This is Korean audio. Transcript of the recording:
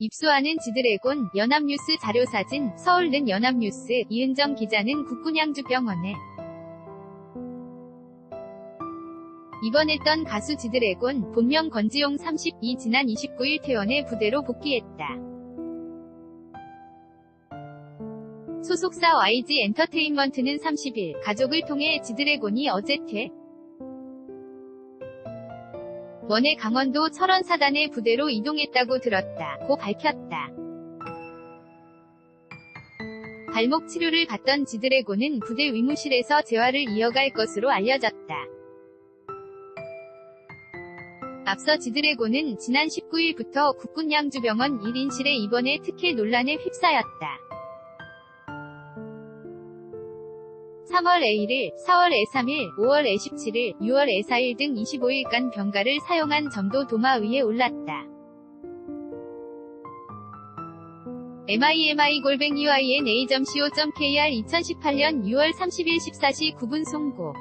입수하는 지드래곤 연합뉴스 자료사진 서울는 연합뉴스 이은정 기자는 국군양주병원에 입원했던 가수 지드래곤 본명 권지용 32 지난 29일 퇴원해 부대로 복귀했다. 소속사 YG 엔터테인먼트는 30일 가족을 통해 지드래곤이 어제 퇴 원의 강원도 철원사단의 부대로 이동했다고 들었다 고 밝혔다. 발목 치료를 받던 지드래곤은 부대 위무실에서 재활을 이어갈 것으로 알려졌다. 앞서 지드래곤은 지난 19일부터 국군 양주병원 1인실에 입원해 특혜 논란에 휩싸였다. 3월 A1일, 4월 A3일, 5월 A17일, 6월 A4일 등 25일간 병가를 사용한 점도 도마 위에 올랐다. mimi-uin.a.co.kr 2018년 6월 30일 14시 9분 송고